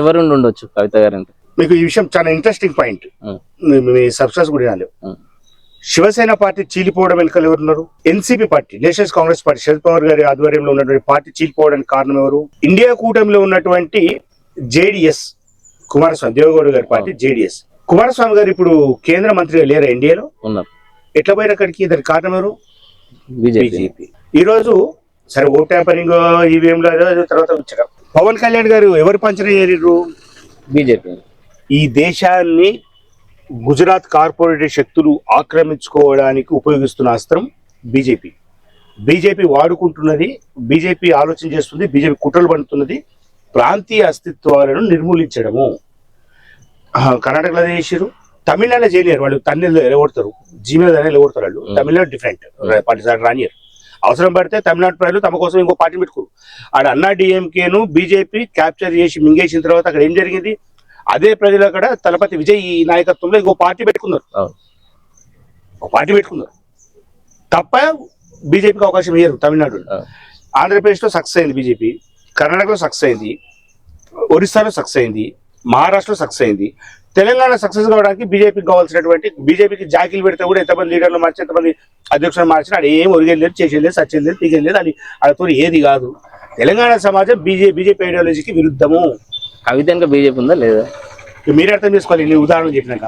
ఎవరు ఉండి ఉండొచ్చు కవిత గారు అంటే మీకు ఈ విషయం చాలా ఇంట్రెస్టింగ్ పాయింట్. మీ. సబ్స్టెన్స్ కూడా వినాలి. శివసేన పార్టీ చీలిపోవడం వెనుకలు ఎవరున్నారు NCP party national Congress party Sharad Pawar గారి ఆధ్వర్యంలో ఉన్నటువంటి పార్టీ చీలిపోవడానికి కారణం ఎవరు? ఇండియా కూటమిలో ఉన్నటువంటి జేడిఎస్ కుమారస్వామి దేవగౌడ గారి పార్టీ జేడిఎస్ కుమారస్వామి గారు ఇప్పుడు కేంద్ర మంత్రిగా లేరా ఇండియాలో ఉన్నారు. ఎట్లా పోయిన అక్కడికి? దానికి కారణం ఎవరు? బీజేపీ. బీజేపీ. ఈ రోజు సరే ఓట్ ట్యాంపరింగ్ ఈవీఎం తర్వాత వచ్చారు. పవన్ కళ్యాణ్ గారు ఎవరు పంచన చేరిర్రు బీజేపీ. ఈ దేశాన్ని గుజరాత్ కార్పొరేట్ శక్తులు ఆక్రమించుకోవడానికి ఉపయోగిస్తున్న అస్త్రం బీజేపీ. బీజేపీ వాడుకుంటున్నది బీజేపీ ఆలోచన చేస్తుంది బీజేపీ కుట్రలు పడుతున్నది ప్రాంతీయ అస్తిత్వాలను నిర్మూలించడము. కర్ణాటకలో చేసారు తమిళనాడులో చేయలేరు వాళ్ళు? తమిళ ఎలగొడతారు. జీమెయిల్ అనేది ఎలగొడతారు వాళ్ళు. తమిళనాడు డిఫరెంట్ రానియర్. అవసరం పడితే తమిళనాడు ప్రజలు తమ కోసం ఇంకో పార్టీ పెట్టుకోరు. ఆడ అన్నా డిఎంకేను బీజేపీ క్యాప్చర్ చేసి మింగేసిన తర్వాత అక్కడ ఏం జరిగింది? అదే ప్రజలు అక్కడ తలపతి విజయ్ ఈ నాయకత్వంలో ఇంకో పార్టీ పెట్టుకున్నారు. ఒక పార్టీ పెట్టుకున్నారు. తప్ప బీజేపీకి అవకాశం ఇయ్యరు తమిళనాడు. ఆంధ్రప్రదేశ్లో సక్సెస్ అయింది బీజేపీ కర్ణాటకలో సక్సెస్ అయింది ఒరిస్సాలో సక్సెస్ అయింది మహారాష్ట్రలో సక్సెస్ అయింది. తెలంగాణ సక్సెస్ కావడానికి బీజేపీకి కావాల్సినటువంటి బీజేపీకి జాకీలు పెడితే కూడా ఎంతమంది లీడర్లు మార్చి ఎంతమంది అధ్యక్షులు మార్చినా అది ఏం ఒరిగేది లేదు చేసేది లేదు సచ్చేది లేదు పీకేది లేదు అది అదితో ఏది కాదు. తెలంగాణ సమాజం బీజే బీజేపీ ఐడియాలజీకి విరుద్ధము. కవిత ఇంకా బీజేపీ ఉందా లేదా? మీరు అర్థం చేసుకోవాలి ఉదాహరణ చెప్పినాక.